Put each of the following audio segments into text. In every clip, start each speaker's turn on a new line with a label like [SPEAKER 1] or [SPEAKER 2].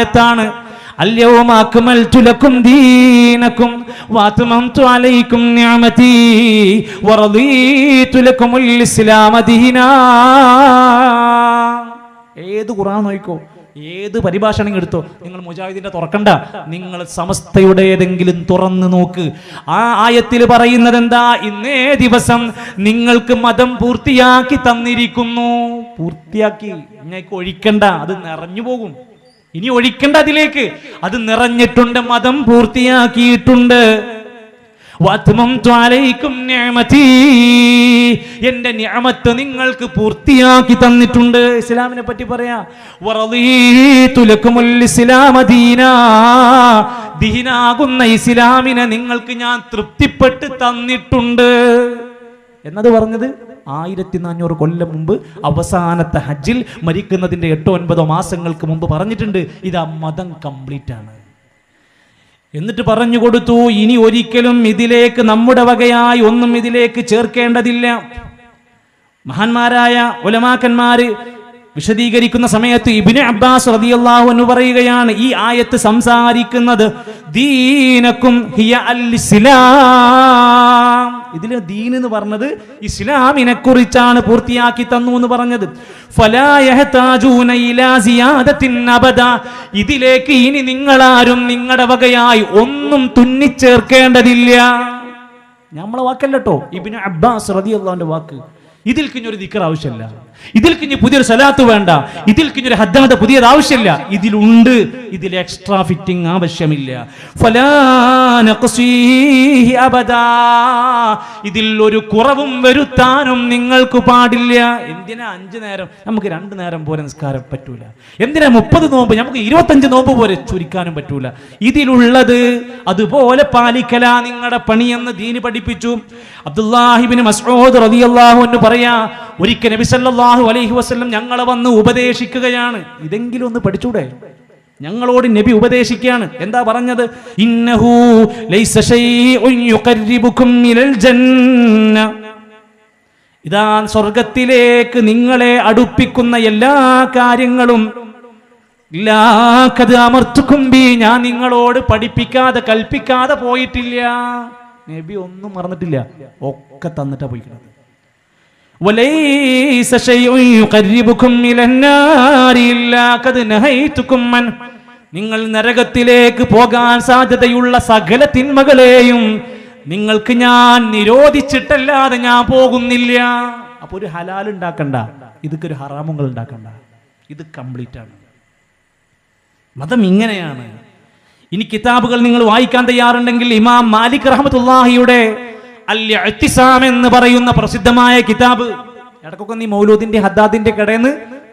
[SPEAKER 1] ആയത്താണ് اليوم أكملت لكم دينكم وأتممت عليكم نعمتي ورضيت لكم الإسلام دينا ഏത് ഖുറാൻ നോക്കോ ഏത് പരിഭാഷണം എടുത്തോ നിങ്ങൾ മുജാഹിദിന്റെ തുറക്കണ്ട നിങ്ങൾ സമസ്തയുടെ ഏതെങ്കിലും തുറന്നു നോക്ക് ആ ആയത്തിൽ പറയുന്നത് എന്താ ഇന്നേ ദിവസം നിങ്ങൾക്ക് മതം പൂർത്തിയാക്കി തന്നിരിക്കുന്നു പൂർത്തിയാക്കി നിങ്ങൾക്ക് ഒഴിക്കണ്ട അത് നിറഞ്ഞു പോകും ഇനി ഒഴിക്കണ്ട അതിലേക്ക്. അത് നിറഞ്ഞിട്ടുണ്ട് മതം പൂർത്തിയാക്കിയിട്ടുണ്ട്. എന്റെ ഞാമത്ത് നിങ്ങൾക്ക് പൂർത്തിയാക്കി തന്നിട്ടുണ്ട്. ഇസ്ലാമിനെ പറ്റി പറയാ ഇസ്ലാമിനെ നിങ്ങൾക്ക് ഞാൻ തൃപ്തിപ്പെട്ട് തന്നിട്ടുണ്ട്. എന്നത് പറഞ്ഞത്? ആയിരത്തി നാനൂറ് കൊല്ലം മുമ്പ് അവസാനത്തെ ഹജ്ജിൽ മരിക്കുന്നതിന്റെ എട്ടോ ഒൻപതോ മാസങ്ങൾക്ക് മുമ്പ് പറഞ്ഞിട്ടുണ്ട് ഇതാ മതം കംപ്ലീറ്റ് ആണ്. എന്നിട്ട് പറഞ്ഞു കൊടുത്തു ഇനി ഒരിക്കലും ഇതിലേക്ക് നമ്മുടെ വകയായി ഒന്നും ഇതിലേക്ക് ചേർക്കേണ്ടതില്ല. മഹാന്മാരായ ഉലമാക്കന്മാര് വിശദീകരിക്കുന്ന സമയത്ത് ഇബിന് അബ്ബാസ് റതിയല്ലാഹു എന്ന് പറയുകയാണ് ഈ ആയത്ത് സംസാരിക്കുന്നത് ദീനക്കും ഹിയ അൽ ഇസ്ലാം ഇതിൽ ദീൻ എന്ന് പറഞ്ഞത് ഇസ്ലാമിനെ കുറിച്ചാണ് പൂർത്തിയാക്കി തന്നു എന്ന് പറഞ്ഞത്. ഇതിലേക്ക് ഇനി നിങ്ങളാരും നിങ്ങളുടെ വകയായി ഒന്നും തുന്നിച്ചേർക്കേണ്ടതില്ല. നമ്മളെ വാക്കല്ലോ ഇബിന് അബ്ബാസ് റളിയല്ലാഹുവിന്റെ വാക്ക്. ഇതിൽ കിഞ്ഞൊരു ദിക്കർ ആവശ്യമില്ല. ഇതിൽ കിഞ്ഞ് പുതിയൊരു സലാത്ത് വേണ്ട. ഇതിൽ കിഞ്ഞൊരു ഹദ്ദാദ പുതിയത് ആവശ്യമില്ല. ഇതിലുണ്ട്. ഇതിൽ എക്സ്ട്രാ ഫിറ്റിംഗ് ആവശ്യമില്ല. ഇതിൽ ഒരു കുറവും വരുത്താനും നിങ്ങൾക്ക് പാടില്ല. എന്തിനാ അഞ്ചു നേരം? നമുക്ക് രണ്ടു നേരം പോലെ നിസ്കാരം പറ്റൂല. എന്തിനാ മുപ്പത് നോമ്പ്? നമുക്ക് ഇരുപത്തഞ്ച് നോമ്പ് പോലെ ചുരുക്കാനും പറ്റൂല. ഇതിലുള്ളത് അതുപോലെ പാലിക്കല നിങ്ങളുടെ പണിയെന്ന് ദീന് പഠിപ്പിച്ചു. അബ്ദുല്ലാഹിബിന് മസ്ഊദ് റളിയല്ലാഹു അൻഹു പറയാ ഒരിക്കൽ നബിസല്ലാഹു അലൈഹി വസല്ലം ഞങ്ങളെ വന്ന് ഉപദേശിക്കുകയാണ്. ഇതെങ്കിലും ഒന്ന് പഠിച്ചൂടെ? ഞങ്ങളോട് നബി ഉപദേശിക്കുകയാണ്. എന്താ പറഞ്ഞത്? ഇന്നഹു ഇതാ സ്വർഗത്തിലേക്ക് നിങ്ങളെ അടുപ്പിക്കുന്ന എല്ലാ കാര്യങ്ങളും. ഇല്ലാക്കത് ബി ഞാൻ നിങ്ങളോട് പഠിപ്പിക്കാതെ കൽപ്പിക്കാതെ പോയിട്ടില്ല. നബി ഒന്നും മറന്നിട്ടില്ല. ഒക്കെ തന്നിട്ടാ പോയിക്കുന്നത് وليس شيء يقربكم إلى النار إلا قد نهيتكم عنه. നിങ്ങൾ നരകത്തിലേക്ക് പോകാൻ സാധ്യതയുള്ള സകല തിന്മകളെയും നിങ്ങൾക്ക് ഞാൻ നിരോധിച്ചിട്ടല്ലാതെ ഞാൻ പോകുന്നില്ല അപ്പൊ ഒരു ഹലാൽ ഉണ്ടാക്കണ്ട ഇതൊക്കെ ഒരു ഹറാമുകൾ ഉണ്ടാക്കണ്ട ഇത് കംപ്ലീറ്റ് ആണ് മതം ഇങ്ങനെയാണ് ഇനി കിതാബുകൾ നിങ്ങൾ വായിക്കാൻ തയ്യാറുണ്ടെങ്കിൽ ഇമാം മാലിക് റഹ്മത്തുല്ലാഹിയുടെ അൽ ഇഅ്തിസാം എന്ന് പറയുന്ന പ്രസിദ്ധമായ കിതാബ് ഇടക്കൊക്കെ നീ മൗലൂദിന്റെ ഹദ്ദാദിന്റെ കടയിൽ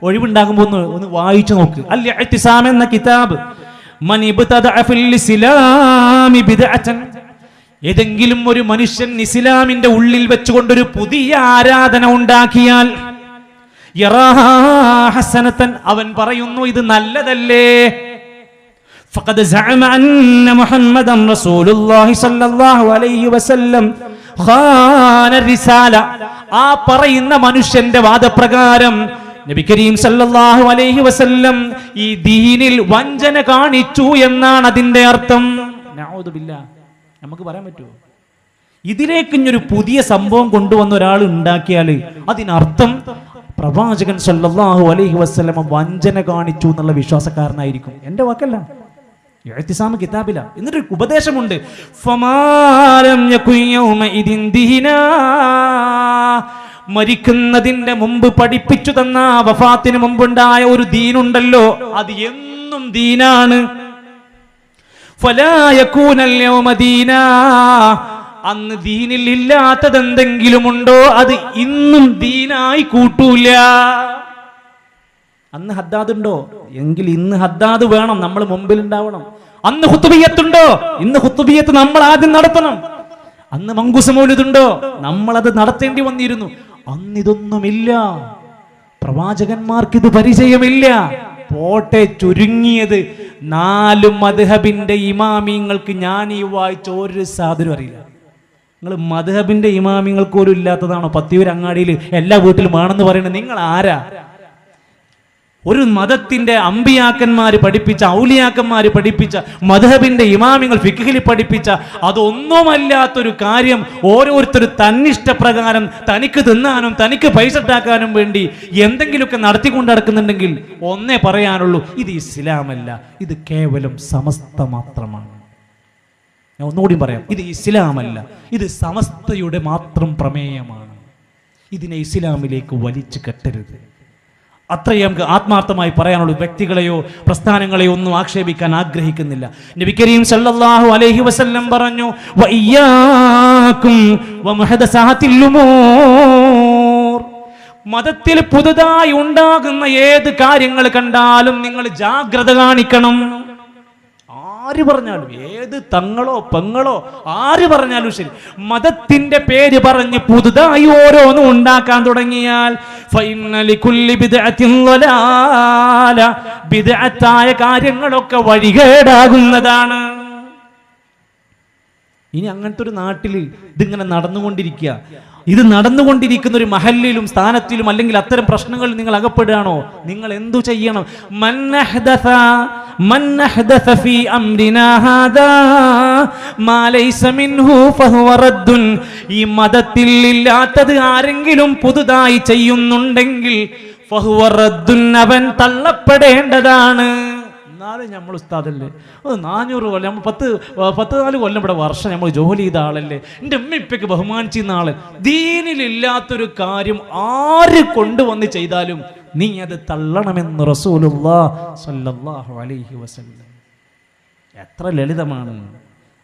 [SPEAKER 1] ഒഴിവുണ്ടാകുമ്പോൾ ഒന്ന് ഒന്ന് വായിച്ചു നോക്ക് അൽ ഇഅ്തിസാം എന്ന കിതാബ് മൻ ഇബ്തദഅ ഫിൽ ഇസ്ലാമി ബിദ്അതൻ ഏതെങ്കിലും ഒരു മനുഷ്യൻ ഇസ്ലാമിന്റെ ഉള്ളിൽ വെച്ചുകൊണ്ടൊരു പുതിയ ആരാധന ഉണ്ടാക്കിയാൽ യറാഹാ ഹസനത്തൻ അവൻ പറയുന്നു ഇത് നല്ലതല്ലേ فقد زعم أن محمدا رسول الله صلى الله عليه وسلم خان الرسالة ആ പറയുന്ന മനുഷ്യന്റെ വാദപ്രകാരം നബി കരീം സല്ലല്ലാഹു അലൈഹി വസല്ലം ഈ ദീനിൽ വഞ്ചന കാണിച്ചു എന്നാണ് അതിന്റെ അർത്ഥം. നമുക്ക് പറയാൻ പറ്റുമോ? ഇതിലേക്ക് ഇനിയൊരു പുതിയ സംഭവം കൊണ്ടുവന്ന ഒരാൾ ഉണ്ടാക്കിയാൽ അതിനർത്ഥം പ്രവാചകൻ സല്ലല്ലാഹു അലൈഹി വസ്ലമ വഞ്ചന കാണിച്ചു എന്നുള്ള വിശ്വാസക്കാരനായിരിക്കും. എന്റെ വാക്കല്ല. എഴുത്തിസാമ കിതാബില. എന്നിട്ട് ഉപദേശമുണ്ട്. മരിക്കുന്നതിന്റെ മുമ്പ് പഠിപ്പിച്ചു തന്ന വഫാത്തിന് മുമ്പുണ്ടായ ഒരു ദീനുണ്ടല്ലോ. അത് എന്നും ദീനാണ്. അന്ന് ദീനിൽ ഇല്ലാത്തത് എന്തെങ്കിലും ഉണ്ടോ അത് ഇന്നും ദീനായി കൂട്ടൂല. അന്ന് ഹദ്ദാദ് ഉണ്ടോ? എങ്കിൽ ഇന്ന് ഹദ്ദാദ് വേണം നമ്മൾ മുമ്പിൽ ഉണ്ടാവണം. അന്ന് ഹുത്തുബിയത്തുണ്ടോ ഇന്ന് ഹുത്തുബിയത്ത് നമ്മൾ ആദ്യം നടത്തണം. അന്ന് മങ്കുസമൂലിതുണ്ടോ നമ്മൾ അത് നടത്തേണ്ടി വന്നിരുന്നു. അന്നിതൊന്നുമില്ല പ്രവാചകന്മാർക്ക് ഇത് പരിചയമില്ല. പോട്ടെ ചുരുങ്ങിയത്. നാല് മധുഹബിന്റെ ഇമാമിങ്ങൾക്ക് ഞാൻ ഈ വായിച്ച ഒരു സാധനം അറിയില്ല. നിങ്ങൾ മധുഹബിന്റെ ഇമാമിങ്ങൾക്ക് പോലും ഇല്ലാത്തതാണോ? പത്തിയൂർ അങ്ങാടിയിൽ എല്ലാ വീട്ടിലും വേണമെന്ന് പറയുന്നത് നിങ്ങൾ ആരാ? ഒരു മതത്തിന്റെ അമ്പിയാക്കന്മാര് പഠിപ്പിച്ച ഔലിയാക്കന്മാര് പഠിപ്പിച്ച മധബിന്റെ ഇമാമിങ്ങൾ ഫിഖിൽ പഠിപ്പിച്ച അതൊന്നുമല്ലാത്തൊരു കാര്യം ഓരോരുത്തർ തന്നിഷ്ടപ്രകാരം തനിക്ക് തിന്നാനും തനിക്ക് പൈസ ഉണ്ടാക്കാനും വേണ്ടി എന്തെങ്കിലുമൊക്കെ നടത്തിക്കൊണ്ട് നടക്കുന്നുണ്ടെങ്കിൽ ഒന്നേ പറയാനുള്ളൂ ഇത് ഇസ്ലാമല്ല ഇത് കേവലം സമസ്ത മാത്രമാണ്. ഞാൻ ഒന്നുകൂടി പറയാം ഇത് ഇസ്ലാമല്ല ഇത് സമസ്തയുടെ മാത്രം പ്രമേയമാണ്. ഇതിനെ ഇസ്ലാമിലേക്ക് വലിച്ചു കെട്ടരുത്. അത്രയും നമുക്ക് ആത്മാർത്ഥമായി പറയാനുള്ള വ്യക്തികളെയോ പ്രസ്ഥാനങ്ങളെയോ ഒന്നും ആക്ഷേപിക്കാൻ ആഗ്രഹിക്കുന്നില്ല. നബി കരീം സല്ലല്ലാഹു അലൈഹി വസല്ലം പറഞ്ഞു മതത്തിൽ പുതുതായി ഉണ്ടാകുന്ന ഏത് കാര്യങ്ങൾ കണ്ടാലും നിങ്ങൾ ജാഗ്രത കാണിക്കണം. ആര് പറഞ്ഞാലും ഏത് തങ്ങളോ പെങ്ങളോ ആര് പറഞ്ഞാലും ശരി. മതത്തിന്റെ പേര് പറഞ്ഞ് പുതുതായി ഓരോന്നും ഉണ്ടാക്കാൻ തുടങ്ങിയാൽ കാര്യങ്ങളൊക്കെ വഴികേടാകുന്നതാണ്. ഇനി അങ്ങനത്തെ ഒരു നാട്ടിൽ ഇതിങ്ങനെ നടന്നുകൊണ്ടിരിക്കുക. ഇത് നടന്നുകൊണ്ടിരിക്കുന്ന ഒരു മഹല്ലിലും സ്ഥാനത്തിലും അല്ലെങ്കിൽ അത്തരം പ്രശ്നങ്ങളിൽ നിങ്ങൾ അകപ്പെടുകയാണോ? നിങ്ങൾ എന്തു ചെയ്യണം? ഈ മതത്തിൽ ഇല്ലാത്തത് ആരെങ്കിലും പുതുതായി ചെയ്യുന്നുണ്ടെങ്കിൽ അവൻ തള്ളപ്പെടേണ്ടതാണ്. എന്നാലും നമ്മൾ ഉസ്താദല്ലേ? അത് നാനൂറ് കൊല്ലം നമ്മൾ പത്ത് പത്ത് നാല് കൊല്ലം ഇവിടെ വർഷം നമ്മൾ ജോലി ചെയ്ത ആളല്ലേ? എന്റെ ഉമ്മ ഇപ്പൊക്കെ ബഹുമാനിച്ചിരുന്ന ആൾ. ദീനിലില്ലാത്തൊരു കാര്യം ആര് കൊണ്ടുവന്ന് ചെയ്താലും നീ അത് തള്ളണമെന്ന് റസൂലുള്ളാ സല്ലല്ലാഹു അലൈഹി വസല്ലം. എത്ര ലളിതമാണ്.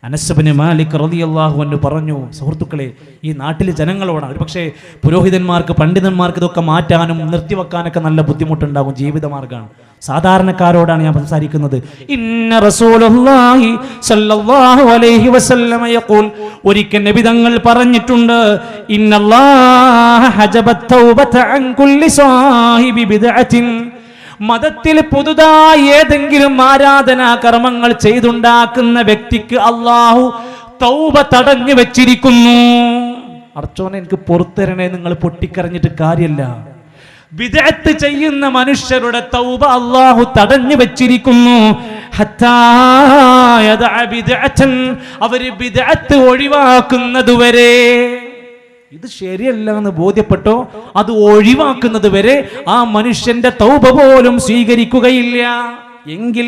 [SPEAKER 1] അനസബിന് മാലിക് റളിയല്ലാഹു എന്ന് പറഞ്ഞു സുഹൃത്തുക്കളെ ഈ നാട്ടിലെ ജനങ്ങളോടാണ് ഒരു പക്ഷേ പുരോഹിതന്മാർക്ക് പണ്ഡിതന്മാർക്ക് ഇതൊക്കെ മാറ്റാനും നിർത്തിവെക്കാനൊക്കെ നല്ല ബുദ്ധിമുട്ടുണ്ടാകും ജീവിതമാർഗമാണ് സാധാരണക്കാരോടാണ് ഞാൻ സംസാരിക്കുന്നത് ഇന്ന റസൂലുള്ളാഹി അലൈഹി വസല്ലമ യഖൂൽ ഒരിക്കൽ നബി തങ്ങൾ പറഞ്ഞിട്ടുണ്ട് ഇന്നല്ലാഹ ഹജബത് തൗബത അൻ കുല്ലി സാഹിബി ബിദ്അത്തിൻ മതത്തിൽ പുതുതായി ഏതെങ്കിലും ആരാധനാ കർമ്മങ്ങൾ ചെയ്തുണ്ടാക്കുന്ന വ്യക്തിക്ക് അള്ളാഹു തൗബ തടഞ്ഞു വെച്ചിരിക്കുന്നു അർച്ചോനെ എനിക്ക് പുറത്തരണേ നിങ്ങൾ പൊട്ടിക്കറിഞ്ഞിട്ട് കാര്യമല്ല വിദഗ്ധ ചെയ്യുന്ന മനുഷ്യരുടെ തൗബ അള്ളാഹു തടഞ്ഞു വെച്ചിരിക്കുന്നു. അവർ വിദഗ്ധ ഒഴിവാക്കുന്നതുവരെ ഇത് ശരിയല്ല എന്ന് ബോധ്യപ്പെട്ടോ? അത് ഒഴിവാക്കുന്നത് വരെ ആ മനുഷ്യന്റെ തൗപ പോലും സ്വീകരിക്കുകയില്ല. എങ്കിൽ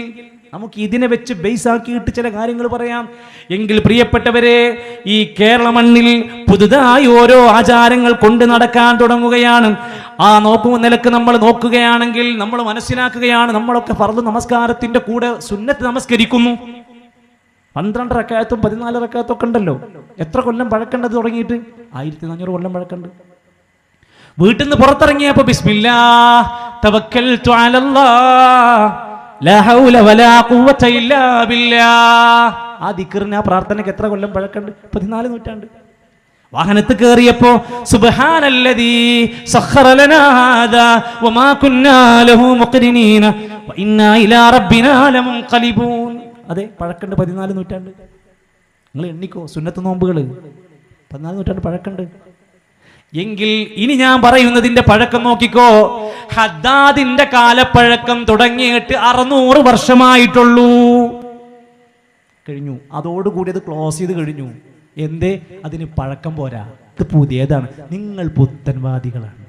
[SPEAKER 1] നമുക്ക് ഇതിനെ വെച്ച് ബേസ് ആക്കിയിട്ട് ചില കാര്യങ്ങൾ പറയാം. എങ്കിൽ പ്രിയപ്പെട്ടവരെ ഈ കേരള മണ്ണിൽ പുതുതായി ഓരോ ആചാരങ്ങൾ കൊണ്ട് നടക്കാൻ തുടങ്ങുകയാണ്. ആ നോക്കും നിലയ്ക്ക് നമ്മൾ നോക്കുകയാണെങ്കിൽ നമ്മൾ മനസ്സിലാക്കുകയാണ് നമ്മളൊക്കെ പറഞ്ഞു നമസ്കാരത്തിന്റെ കൂടെ സുന്നത്ത് നമസ്കരിക്കുന്നു. പന്ത്രണ്ട് റക്കായത്തും പതിനാല് റക്കായത്തും ഒക്കെ ഉണ്ടല്ലോ. എത്ര കൊല്ലം പഴക്കണ്ടത് തുടങ്ങിയിട്ട്? ആയിരത്തി നാനൂറ് കൊല്ലം പഴക്കണ്ട്. വീട്ടിൽ നിന്ന് പുറത്തിറങ്ങിയപ്പോ ബിസ്മില്ലാ ബില്ലാഹ് ആ പ്രാർത്ഥനയ്ക്ക് എത്ര കൊല്ലം പഴക്കണ്ട്? പതിനാല് നൂറ്റാണ്ട്. വാഹനത്ത് കയറിയപ്പോ സുബ്ഹാനല്ലദീ വമാ കുന്നാ ലഹു മുഖ്രിനീന അതെ പഴക്കണ്ട് പതിനാല് നൂറ്റാണ്ട്. നിങ്ങൾ എണ്ണിക്കോ സുന്നത്ത് നോമ്പുകൾ പതിനാല് നൂറ്റാണ്ട് പഴക്കണ്ട് എങ്കിൽ ഇനി ഞാൻ പറയുന്നതിന്റെ പഴക്കം നോക്കിക്കോ. ഹദ്ദാദിന്റെ കാലപ്പഴക്കം തുടങ്ങിയിട്ട് അറുന്നൂറ് വർഷമായിട്ടുള്ളൂ. കഴിഞ്ഞു. അതോടുകൂടി അത് ക്ലോസ് ചെയ്ത് കഴിഞ്ഞു. എന്തേ? അതിന് പഴക്കം പോരാ. ഇത് പുതിയതാണ്. നിങ്ങൾ പുത്തൻവാദികളാണ്.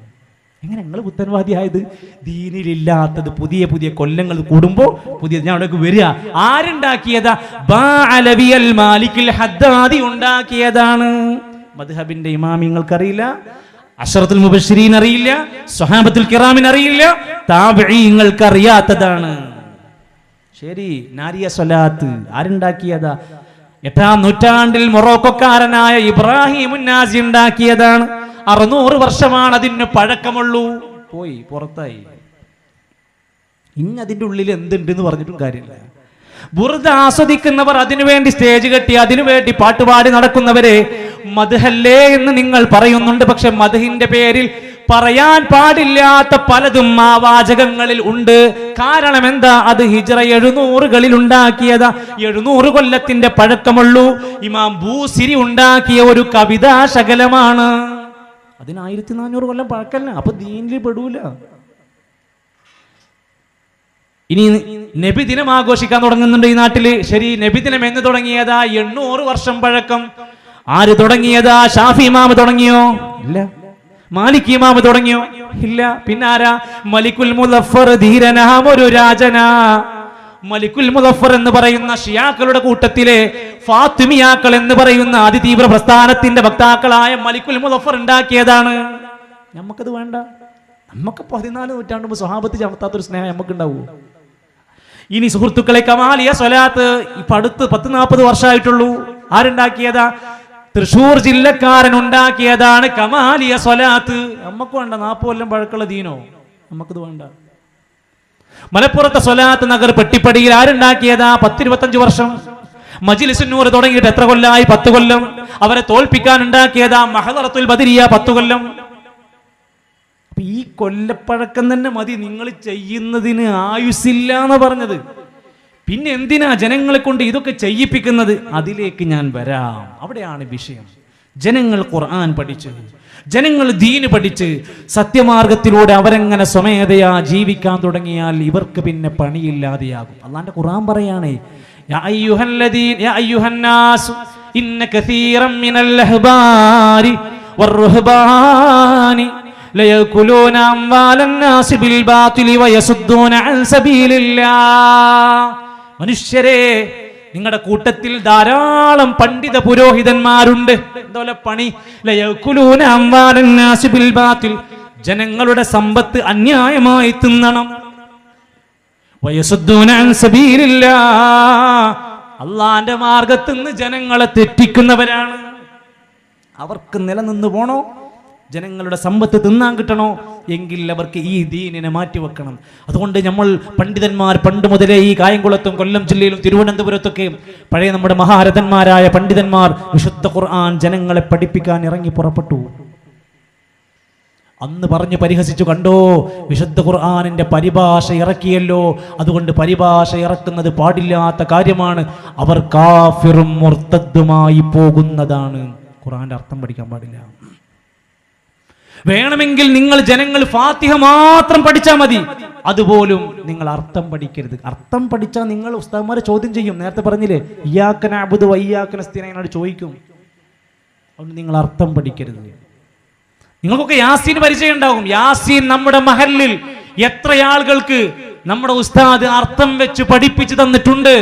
[SPEAKER 1] എങ്ങനെ നിങ്ങൾ പുത്തൻവാദിയായത് ദീനിലില്ലാത്തത് പുതിയ പുതിയ കൊല്ലങ്ങൾ കൂടുമ്പോൾ പുതിയ ഞാൻ അവിടേക്ക് വരിക. ആരുണ്ടാക്കിയതാ? മാലിക്കിൽ ഹദ്ദാദി ഉണ്ടാക്കിയതാണ്. മദ്ഹബിന്റെ ഇമാമിങ്ങൾക്കറിയില്ല അഷറത്തുൽ മുബശ്ശിരീൻ അറിയില്ല. സ്വഹാബത്തുൽ കിറാമിന് അറിയില്ല. താബിഈങ്ങൾക്ക് അറിയാത്തതാണ് ശരി നാരിയ സ്വലാത്ത്. ആരുണ്ടാക്കിയതാ? എട്ടാം നൂറ്റാണ്ടിൽ മൊറോക്കോക്കാരനായ ഇബ്രാഹിം ഉണ്ടാക്കിയതാണ്. അറുന്നൂറ് വർഷമാണ് അതിന് പഴക്കമുള്ളൂ. പോയി പുറത്തായി. അതിന്റെ ഉള്ളിൽ എന്തുണ്ട് എന്ന് പറഞ്ഞിട്ടും കാര്യമില്ല. ബുറുത ആസ്വദിക്കുന്നവർ അതിനുവേണ്ടി സ്റ്റേജ് കെട്ടി അതിനുവേണ്ടി പാട്ടുപാടി നടക്കുന്നവരെ മധുഹല്ലേ എന്ന് നിങ്ങൾ പറയുന്നുണ്ട്. പക്ഷെ മധുഹിന്റെ പേരിൽ പറയാൻ പാടില്ലാത്ത പലതും ആ വാചകങ്ങളിൽ ഉണ്ട്. കാരണം എന്താ? അത് ഹിജറ എഴുന്നൂറുകളിൽ ഉണ്ടാക്കിയതാ. എഴുന്നൂറ് കൊല്ലത്തിന്റെ പഴക്കമുള്ളൂ. ഇമാം ഭൂസിരി ഉണ്ടാക്കിയ ഒരു കവിതാ ശകലമാണ് അതിന് ആയിരത്തി നാനൂറ് കൊല്ലം പഴക്കല്ല. അപ്പൊ ദീനിൽ പെടൂല. ഇനി നബി ദിനം ആഘോഷിക്കാൻ തുടങ്ങുന്നുണ്ട് ഈ നാട്ടിൽ. ശരി നബി ദിനം എന്ന് തുടങ്ങിയതാ? എണ്ണൂറ് വർഷം പഴക്കം. ആര് തുടങ്ങിയതാ? ഷാഫി ഇമാമ് തുടങ്ങിയോ? ഇല്ല. മാലിക് ഇമാമ് തുടങ്ങിയോ? ഇല്ല. പിന്നെ ആരാ? മലിക്കുൽ മുലഫർ ധീരനാം ഒരു രാജനാ. മലിക്കുൽ മുലഫർ എന്ന് പറയുന്ന ഷിയാക്കളുടെ കൂട്ടത്തിലെ ഫാത്തിമിയാക്കൾ എന്ന് പറയുന്ന അതിതീവ്ര പ്രസ്ഥാനത്തിന്റെ വക്താക്കളായ മലിക്കുൽ മുലഫർ ഉണ്ടാക്കിയതാണ്. നമുക്കത് വേണ്ട. നമുക്ക് പതിനാല് നൂറ്റാണ്ട് സ്വഹാബത്ത് ചമർത്താത്തൊരു സ്നേഹം നമുക്ക് ഉണ്ടാവൂ ഇനി സുഹൃത്തുക്കളെ കമാലിയ സ്വലാത്ത് ഇപ്പൊ അടുത്ത് പത്ത് നാൽപ്പത് വർഷമായിട്ടുള്ളൂ. ആരുണ്ടാക്കിയതാ? തൃശൂർ ജില്ലക്കാരൻ ഉണ്ടാക്കിയതാണ് കമാലിയ സ്വലാത്ത്. നമുക്ക് വേണ്ട നാൽപ്പത് കൊല്ലം പഴക്കുള്ള ദീനോ? നമുക്കത് വേണ്ട. മലപ്പുറത്തെ സ്വലാത്ത് നഗർ പെട്ടിപ്പടിയിൽ ആരുണ്ടാക്കിയതാ? പത്തിരുപത്തഞ്ച് വർഷം. മജിലിസുന്നൂർ തുടങ്ങിയിട്ട് എത്ര കൊല്ലമായി പത്ത് കൊല്ലം. അവരെ തോൽപ്പിക്കാൻ ഉണ്ടാക്കിയതാ മഹദറത്തുൽ ബദിരിയ പത്ത് കൊല്ലം. ഈ കൊല്ലപ്പഴക്കം തന്നെ മതി. നിങ്ങൾ ചെയ്യുന്നതിന് ആയുസില്ല എന്ന് പറഞ്ഞത്. പിന്നെ എന്തിനാ ജനങ്ങളെ കൊണ്ട് ഇതൊക്കെ ചെയ്യിപ്പിക്കുന്നത്? അതിലേക്ക് ഞാൻ വരാം. അവിടെയാണ് വിഷയം. ജനങ്ങൾ ഖുർആൻ പഠിച്ച് ജനങ്ങൾ ദീന് പഠിച്ച് സത്യമാർഗത്തിലൂടെ അവരെങ്ങനെ സ്വമേധയാ ജീവിക്കാൻ തുടങ്ങിയാൽ ഇവർക്ക് പിന്നെ പണിയില്ലാതെയാകും. അള്ളാന്റെ ഖുർആൻ പറയാണേ യാ അയ്യുഹല്ലദീൻ യാ അയ്യുഹന്നാസ് ഇന്ന കസീറം മിനൽ അഹ്ബാരി والرهبان ليأكلون أموال الناس بالباطل ويصدون عن سبيل الله മനുഷ്യരെ നിങ്ങളുടെ കൂട്ടത്തിൽ ധാരാളം പണ്ഡിത പുരോഹിതന്മാരുണ്ട് എന്തോലെ പണി ലയക്കുലൂന അംവാലൻ നാസി ബിൽ ബാത്തിൽ ജനങ്ങളുടെ സമ്പത്ത് അന്യായമായി തിന്നണം വയസുദ്ദൂന അൻ സബീലില്ലാ അള്ളാന്റെ മാർഗത്തിൽ നിന്ന് ജനങ്ങളെ തെറ്റിക്കുന്നവരാണ്. അവർക്ക് നിലനിന്ന് പോണോ? ജനങ്ങളുടെ സമ്പത്ത് തിന്നാൻ കിട്ടണോ? എങ്കിൽ അവർക്ക് ഈ ദീനിനെ മാറ്റിവെക്കണം അതുകൊണ്ട് നമ്മൾ പണ്ഡിതന്മാർ പണ്ട് മുതലേ ഈ കായംകുളത്തും കൊല്ലം ജില്ലയിലും തിരുവനന്തപുരത്തൊക്കെ പഴയ നമ്മുടെ മഹാരഥന്മാരായ പണ്ഡിതന്മാർ വിശുദ്ധ ഖുർആൻ ജനങ്ങളെ പഠിപ്പിക്കാൻ ഇറങ്ങി പുറപ്പെട്ടു. അന്ന് പറഞ്ഞു പരിഹസിച്ചു കണ്ടോ? വിശുദ്ധ ഖുർആാനിന്റെ പരിഭാഷ ഇറക്കിയല്ലോ. അതുകൊണ്ട് പരിഭാഷ ഇറക്കുന്നത് പാടില്ലാത്ത കാര്യമാണ്. അവർ കാഫിറും മുർത്തദ്ദുമായി പോകുന്നതാണ്. ഖുർആന്റെ അർത്ഥം പഠിക്കാൻ പാടില്ല. വേണമെങ്കിൽ നിങ്ങൾ ജനങ്ങൾ ഫാത്തിഹ മാത്രം പഠിച്ചാൽ മതി. അതുപോലും നിങ്ങൾ അർത്ഥം പഠിക്കരുത്. അർത്ഥം പഠിച്ചാൽ നിങ്ങൾ ഉസ്താദ്മാരെ ചോദ്യം ചെയ്യും. നേരത്തെ പറഞ്ഞില്ലേ ഇയാക്കന അബുദ് വയ്യാക്കന സ്ഥിരനോട് ചോദിക്കും. അതുകൊണ്ട് നിങ്ങൾ അർത്ഥം പഠിക്കരുത്. നിങ്ങൾക്കൊക്കെ യാസീൻ പരിചയം ഉണ്ടാകും യാസീൻ നമ്മുടെ മഹലിൽ എത്ര ആളുകൾക്ക് നമ്മുടെ ഉസ്താദ് അർത്ഥം വെച്ച് പഠിപ്പിച്ചു തന്നിട്ടുണ്ട്.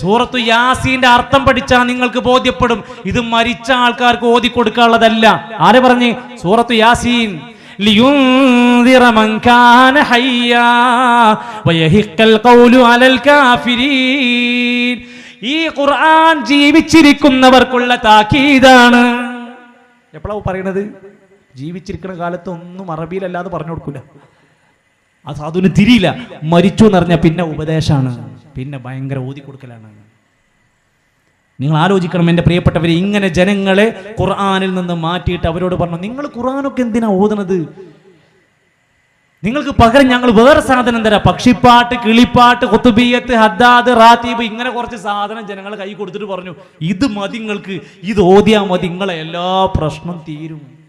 [SPEAKER 1] സൂറത്തു യാസീന്റെ അർത്ഥം പഠിച്ചാൽ നിങ്ങൾക്ക് ബോധ്യപ്പെടും. ഇത് മരിച്ച ആൾക്കാർക്ക് ഓതി കൊടുക്കാനുള്ളതല്ല ആരെ പറഞ്ഞ്? സൂറത്തു യാസീൻ. ഈ ഖുർആൻ ജീവിച്ചിരിക്കുന്നവർക്കുള്ള താക്കീതാണ്. എപ്പോഴാവും പറയണത്? ജീവിച്ചിരിക്കുന്ന കാലത്ത് ഒന്നും അറബിയിലല്ലാതെ പറഞ്ഞു കൊടുക്കൂല. ആ സാധുവിന് തിരിയില്ല. മരിച്ചു എന്ന് പിന്നെ ഉപദേശമാണ് പിന്നെ ഭയങ്കര ഊതി കൊടുക്കലാണ്. നിങ്ങൾ ആലോചിക്കണം എന്റെ പ്രിയപ്പെട്ടവരെ ഇങ്ങനെ ജനങ്ങളെ ഖുർആാനിൽ നിന്ന് മാറ്റിയിട്ട് അവരോട് പറഞ്ഞു നിങ്ങൾ ഖുർആാനൊക്കെ എന്തിനാ ഓതുന്നത്? നിങ്ങൾക്ക് പകരം ഞങ്ങൾ വേറെ സാധനം തരാം. പക്ഷിപ്പാട്ട് കിളിപ്പാട്ട് കൊത്തുബീയത്ത് ഹദ്ദാദ് റാത്തീബ് ഇങ്ങനെ കുറച്ച് സാധനം ജനങ്ങൾ കൈ കൊടുത്തിട്ട് പറഞ്ഞു. ഇത് മതി നിങ്ങൾക്ക്. ഇത് ഓതിയാ മതി. നിങ്ങളെ എല്ലാ പ്രശ്നം തീരും.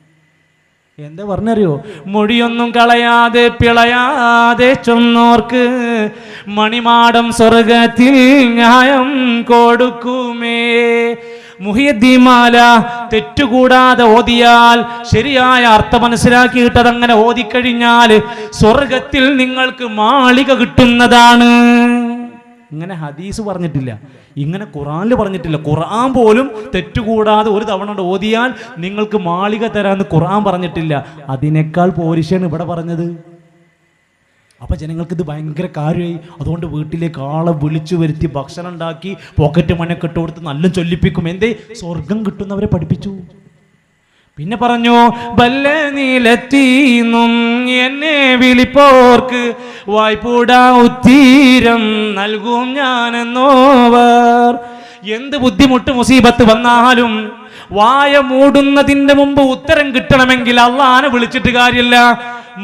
[SPEAKER 1] എന്താ പറഞ്ഞറിയോ? മൊഴിയൊന്നും കളയാതെ പിളയാതെ ചൊന്നോർക്ക് മണിമാടം സ്വർഗത്തിൽ ന്യായം കൊടുക്കുമേ. മുഹിയദ്ദീമാല തെറ്റുകൂടാതെ ഓതിയാൽ ശരിയായ അർത്ഥം മനസ്സിലാക്കിയിട്ട് അതങ്ങനെ ഓതിക്കഴിഞ്ഞാൽ സ്വർഗത്തിൽ നിങ്ങൾക്ക് മാളിക കിട്ടുന്നതാണ്. ഇങ്ങനെ ഹദീസ് പറഞ്ഞിട്ടില്ല. ഇങ്ങനെ ഖുറാനിൽ പറഞ്ഞിട്ടില്ല. ഖുറാൻ പോലും തെറ്റുകൂടാതെ ഒരു തവണ ഓതിയാൽ നിങ്ങൾക്ക് മാളിക തരാമെന്ന് ഖുറാൻ പറഞ്ഞിട്ടില്ല. അതിനേക്കാൾ പോരിശയാണ് ഇവിടെ പറഞ്ഞത്. അപ്പോൾ ജനങ്ങൾക്കിത് ഭയങ്കര കാര്യമായി. അതുകൊണ്ട് വീട്ടിലേക്ക് ആളെ വിളിച്ചു വരുത്തി ഭക്ഷണം ഉണ്ടാക്കി പോക്കറ്റ് മണിയൊക്കെ ഇട്ട് കൊടുത്ത് നല്ല ചൊല്ലിപ്പിക്കും. എന്തേ? സ്വർഗം കിട്ടുന്നവരെ പഠിപ്പിച്ചു. പിന്നെ പറഞ്ഞു ബല്ല നീലത്തീന്നും എന്നെ വിളിപ്പോർക്ക് വായ്പൂടാ ഉത്തീരം നൽകും ഞാനെന്നോവർ. എന്ത് ബുദ്ധിമുട്ട് മുസീബത്ത് വന്നാലും വായ മൂടുന്നതിന്റെ മുമ്പ് ഉത്തരം കിട്ടണമെങ്കിൽ അള്ളഹാനെ വിളിച്ചിട്ട് കാര്യമില്ല.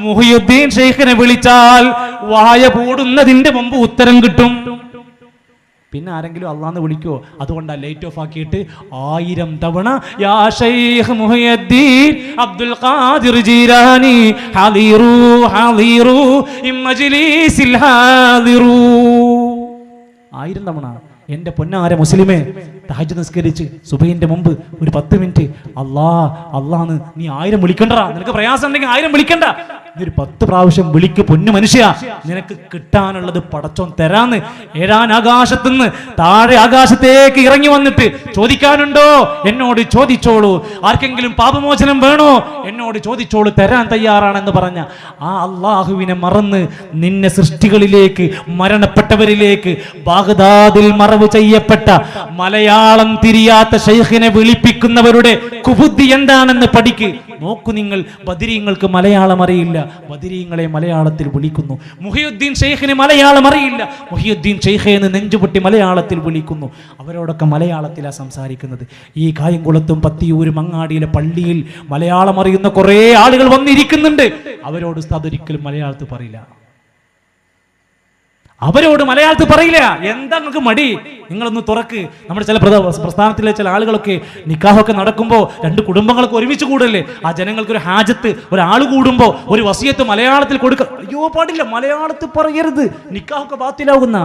[SPEAKER 1] മുഹിയുദ്ദീൻ ഷെയ്ഖിനെ വിളിച്ചാൽ വായ മൂടുന്നതിന്റെ മുമ്പ് ഉത്തരം കിട്ടും. പിന്നെ ആരെങ്കിലും അള്ളാന്ന് വിളിക്കോ അതുകൊണ്ടാണ് ലൈറ്റ് ഓഫ് ആക്കിയിട്ട് ആയിരം തവണ യാ ഷൈഖ് അബ്ദുൽ ഖാദിർ ആയിരം തവണ എന്റെ പൊന്നാര മുസ്ലിമേ താജ് നിസ്കരിച്ച് സുബൈന്റെ മുമ്പ് ഒരു പത്ത് മിനിറ്റ് അള്ളാ അള്ളാന്ന് നീ ആയിരം വിളിക്കണ്ട നിനക്ക് പ്രയാസം ഉണ്ടെങ്കിൽ ആയിരം വിളിക്കണ്ട. നീ ഒരു പത്ത് പ്രാവശ്യം വിളിക്ക് പൊന്നു മനുഷ്യ. നിനക്ക് കിട്ടാനുള്ളത് പടച്ചോൻ തരാന്ന് ഏഴാൻ ആകാശത്തുനിന്ന് താഴെ ആകാശത്തേക്ക് ഇറങ്ങി വന്നിട്ട് ചോദിക്കാനുണ്ടോ? എന്നോട് ചോദിച്ചോളൂ. ആർക്കെങ്കിലും പാപമോചനം വേണോ? എന്നോട് ചോദിച്ചോളൂ തരാൻ തയ്യാറാണെന്ന് പറഞ്ഞ ആ അള്ളാഹുവിനെ മറന്ന് നിന്നെ സൃഷ്ടികളിലേക്ക് മരണപ്പെട്ടവരിലേക്ക് ബാഗ്ദാദിൽ മറവ് ചെയ്യപ്പെട്ട മലയാളം തിരിയാത്ത ഷെയ്ഖിനെ വിളിപ്പിക്കുന്നവരുടെ കുബുദ്ധി എന്താണെന്ന് പഠിക്ക്. നോക്കൂ നിങ്ങൾ ബദിരീങ്ങൾക്ക് മലയാളം അറിയില്ല. ബദിരീങ്ങളെ മലയാളത്തിൽ വിളിക്കുന്നു. മുഹിയുദ്ദീൻ ഷെയ്ഖിന് മലയാളം അറിയില്ല. മുഹിയുദ്ദീൻ ഷെയ്ഖെ എന്ന് നെഞ്ചുപൊട്ടി മലയാളത്തിൽ വിളിക്കുന്നു. അവരോടൊക്കെ മലയാളത്തിലാണ് സംസാരിക്കുന്നത്. ഈ കായംകുളത്തും പത്തിയൂരും അങ്ങാടിയിലെ പള്ളിയിൽ മലയാളം അറിയുന്ന കുറേ ആളുകൾ വന്നിരിക്കുന്നുണ്ട്. അവരോട് ഉസ്താദ് ഒരിക്കലും മലയാളത്തിൽ പറയില്ല. അവരോട് മലയാളത്തിൽ പറയില്ല. എന്താ നിങ്ങൾക്ക് മടി? നിങ്ങളൊന്ന് തുറക്ക്. നമ്മുടെ ചില പ്രസ്ഥാനത്തിലെ ചില ആളുകളൊക്കെ നിക്കാഹൊക്കെ നടക്കുമ്പോൾ രണ്ട് കുടുംബങ്ങളൊക്കെ ഒരുമിച്ച് കൂടല്ലേ? ആ ജനങ്ങൾക്ക് ഒരു ഹാജത്ത് ഒരാൾ കൂടുമ്പോൾ ഒരു വസിയത്ത് മലയാളത്തിൽ കൊടുക്ക അയ്യോ പാടില്ല. മലയാളത്തിൽ പറയരുത്. നിക്കാഹൊക്കെ ബാത്തിലാകുന്ന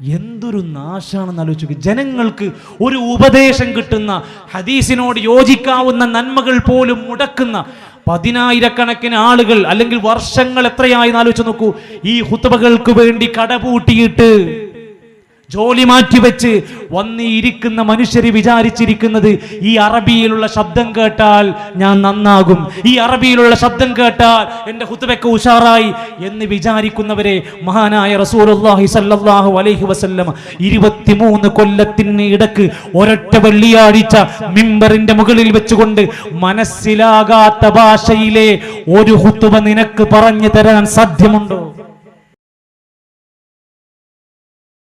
[SPEAKER 1] എന്തൊരു നാശാണെന്ന് ആലോചിച്ചു ജനങ്ങൾക്ക് ഒരു ഉപദേശം കിട്ടുന്ന ഹദീസിനോട് യോജിക്കാവുന്ന നന്മകൾ പോലും മുടക്കുന്ന പതിനായിരക്കണക്കിന് ആളുകൾ അല്ലെങ്കിൽ വർഷങ്ങൾ എത്രയായി ആലോചിച്ച് നോക്കൂ. ഈ ഹുത്തബകൾക്ക് വേണ്ടി കടപൂട്ടിയിട്ട് ജോലി മാറ്റിവെച്ച് വന്നിരിക്കുന്ന മനുഷ്യർ വിചാരിച്ചിരിക്കുന്നത് ഈ അറബിയിലുള്ള ശബ്ദം കേട്ടാൽ ഞാൻ നന്നാകും. ഈ അറബിയിലുള്ള ശബ്ദം കേട്ടാൽ എന്റെ ഹുത്തുബൊക്കെ ഉഷാറായി എന്ന് വിചാരിക്കുന്നവരെ മഹാനായ റസൂലുള്ളാഹി സല്ലാഹു അലൈഹി വസല്ലം ഇരുപത്തിമൂന്ന് കൊല്ലത്തിന് ഇടയ്ക്ക് ഒരൊറ്റ വെള്ളിയാഴ്ച മിമ്പറിന്റെ മുകളിൽ വെച്ചുകൊണ്ട് മനസ്സിലാകാത്ത ഭാഷയിലെ ഒരു ഹുത്തുബ നിനക്ക് പറഞ്ഞു തരാൻ സാധ്യമുണ്ടോ?